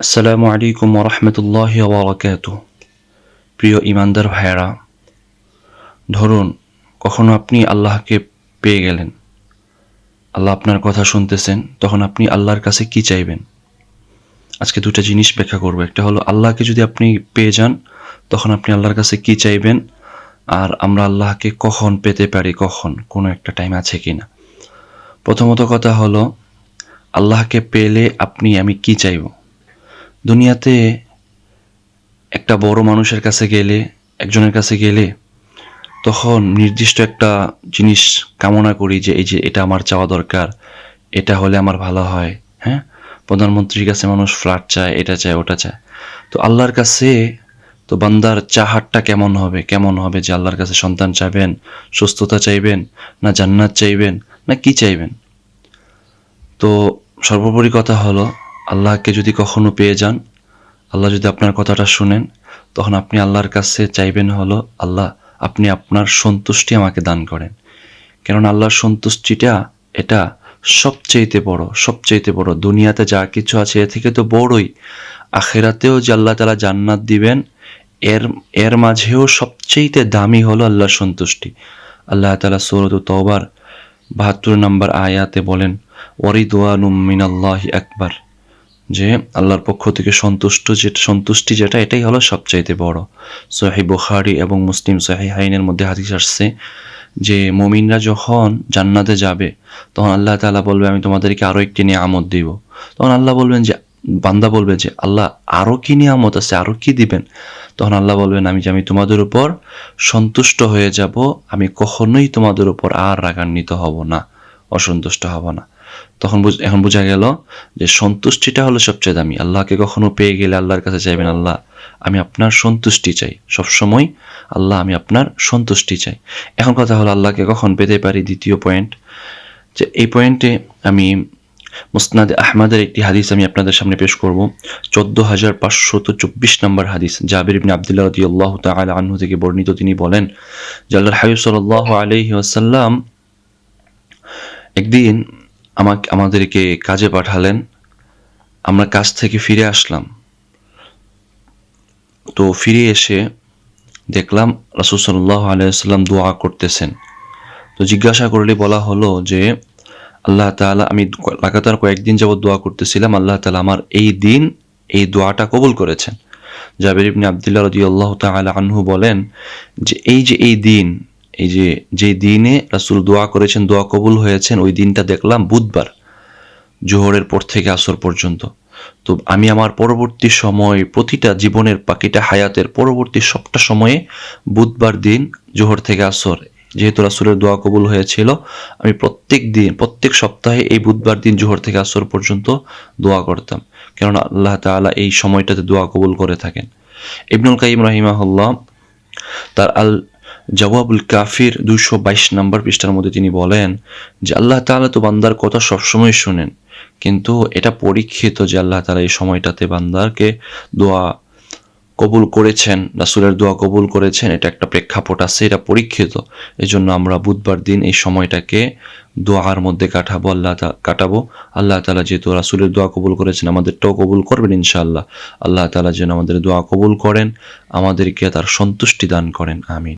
আসসালামু আলাইকুম ওরহমতুল্লাহ ওবরাকাত প্রিয় ইমানদার ভাইরা ধরুন কখনো আপনি আল্লাহকে পেয়ে গেলেন। আল্লাহ আপনার কথা শুনতেছেন, তখন আপনি আল্লাহর কাছে কি চাইবেন? আজকে দুটো জিনিস ব্যাখ্যা করব। একটা হলো, আল্লাহকে যদি আপনি পেয়ে যান, তখন আপনি আল্লাহর কাছে কি চাইবেন? আর আমরা আল্লাহকে কখন পেতে পারি, কখন? কোনো একটা টাইম আছে কি না? প্রথমত কথা হলো, আল্লাহকে পেলে আপনি আমি কি চাইব? দুনিয়াতে একটা বড় মানুষের কাছে গেলে, একজনের কাছে গেলে তখন নির্দিষ্ট একটা জিনিস কামনা করি যে, এই যে, এটা আমার চাওয়া দরকার, এটা হলে আমার ভালো হয়। হ্যাঁ? প্রধানমন্ত্রীর কাছে মানুষ ফ্ল্যাট চায়, এটা চায়, ওটা চায়। তো আল্লাহর কাছে তো বান্দার চাহারটা কেমন হবে? কেমন হবে যে আল্লাহর কাছে সন্তান চাইবেন, সুস্থতা চাইবেন, না জান্নাত চাইবেন, না কি চাইবেন? তো সর্বোপরি কথা হলো আল্লাহকে যদি কখনো পেয়ে যান, আল্লাহ যদি আপনার কথাটা শুনেন, তখন আপনি আল্লাহর কাছে চাইবেন হলো, আল্লাহ, আপনি আপনার সন্তুষ্টি আমাকে দান করেন। কেননা আল্লাহর সন্তুষ্টিটা, এটা সবচেয়েতে বড় সবচেয়েতে বড়। দুনিয়াতে যা কিছু আছে, এ থেকে তো বড়ই। আখেরাতেও যে আল্লাহ তালা জান্নাত দিবেন, এর এর মাঝেও সবচেয়েতে দামি হলো আল্লাহর সন্তুষ্টি। আল্লাহ তালা সৌরত তওবার বাহাত্তর নম্বর আয়াতে বলেন ওয়ারিদোয়ানুম মিনাল্লাহি আকবার। যে আল্লাহর পক্ষ থেকে সন্তুষ্ট যেটা সন্তুষ্টি যেটা, এটাই হলো সবচাইতে বড়। সোহাই বুখারি এবং মুসলিম সোহাই হাইনের মধ্যে হাদিস আসছে যে, মমিনরা যখন জান্নাতে যাবে, তখন আল্লাহ তাআলা বলবে, আমি তোমাদেরকে আরও একটি নিয়ামত দিব। তখন আল্লাহ বলবেন যে, বান্দা বলবে যে, আল্লাহ আরও কি নিয়ামত আছে? আরও কি দিবেন? তখন আল্লাহ বলবেন, আমি যে, আমি তোমাদের উপর সন্তুষ্ট হয়ে যাব, আমি কখনোই তোমাদের উপর আর রাগান্বিত হব না। অসন্তুষ্ট হব না। তখন এখন বোঝা গেল যে সন্তুষ্টিটা হলো সবচেয়ে দামি। আল্লাহকে কখনো পেয়ে গেলে আল্লাহর কাছে চাইবেন, আল্লাহ, আমি আপনার সন্তুষ্টি চাই। সবসময় আল্লাহ, আমি আপনার সন্তুষ্টি চাই। এখন কথা হলো আল্লাহকে কখন পেতে পারি? দ্বিতীয় পয়েন্ট যে এই পয়েন্টে আমি মুসনাদ আহমদের একটি হাদিস আমি আপনাদের সামনে পেশ করব। চোদ্দ হাজার পাঁচশত চব্বিশ নম্বর হাদিস। জাবির ইবনে আবদুল্লাহ আল্লাহ আনহু থেকে বর্ণিত তিনি বলেন যে আল্লাহর হাবিব সাল্লাল্লাহু আলাইহি ওয়াসাল্লাম একদিন আমাকে আমাদেরকে কাজে পাঠালেন। আমরা কাজ থেকে ফিরে আসলাম। তো ফিরে এসে দেখলাম রাসূল সাল্লাল্লাহু আলাইহি ওয়াসাল্লাম দোয়া করতেছেন। তো জিজ্ঞাসা করলে বলা হলো যে, আল্লাহ তাআলা, আমি লাগাতার কয়েকদিন যাবত দোয়া করতেছিলাম, আল্লাহ তাআলা আমার এই দিন এই দোয়াটা কবুল করেছেন। জাবির ইবনে আবদুল্লাহ রাদিয়াল্লাহু তাআলা আনহু বলেন যে, এই যে এই দিন এই যে যে দিনে রাসুল দোয়া করেছেন, দোয়া কবুল হয়েছেন, ওই দিনটা দেখলাম বুধবার, জোহরের পর থেকে আসর পর্যন্ত। তো আমি আমার পরবর্তী সময়, প্রতিটা জীবনের পাখিটা হায়াতের পরবর্তী সবটা সময়ে বুধবার দিন, জোহর থেকে আসর, যেহেতু রাসুলের দোয়া কবুল হয়েছিল, আমি প্রত্যেক দিন, প্রত্যেক সপ্তাহে এই বুধবার দিন, জোহর থেকে আসর পর্যন্ত দোয়া করতাম। কেননা আল্লাহ তাআলা এই সময়টাতে দোয়া কবুল করে থাকেন। ইবনুল কাইম রাহিমাহুল্লাহ, তার আল জওয়াবুল কাফির দুশো বাইশ নম্বর পৃষ্ঠার মধ্যে তিনি বলেন যে আল্লাহ তাআলা তো বান্দার কথা সবসময় শুনেন। কিন্তু এটা পরীক্ষিত যে আল্লাহ তালা এই সময়টাতে বান্দারকে দোয়া কবুল করেছেন, রাসুলের দোয়া কবুল করেছেন, এটা একটা প্রেক্ষাপট আছে, এটা পরীক্ষিত। এই জন্য আমরা বুধবার দিন এই সময়টাকে দোয়ার মধ্যে কাটাবো, আল্লাহ কাটাবো। আল্লাহ তালা যেহেতু রাসুলের দোয়া কবুল করেছেন, আমাদেরটাও কবুল করবেন ইনশাআল্লাহ। আল্লাহ তালা যেন আমাদের দোয়া কবুল করেন, আমাদেরকে তার সন্তুষ্টি দান করেন, আমিন।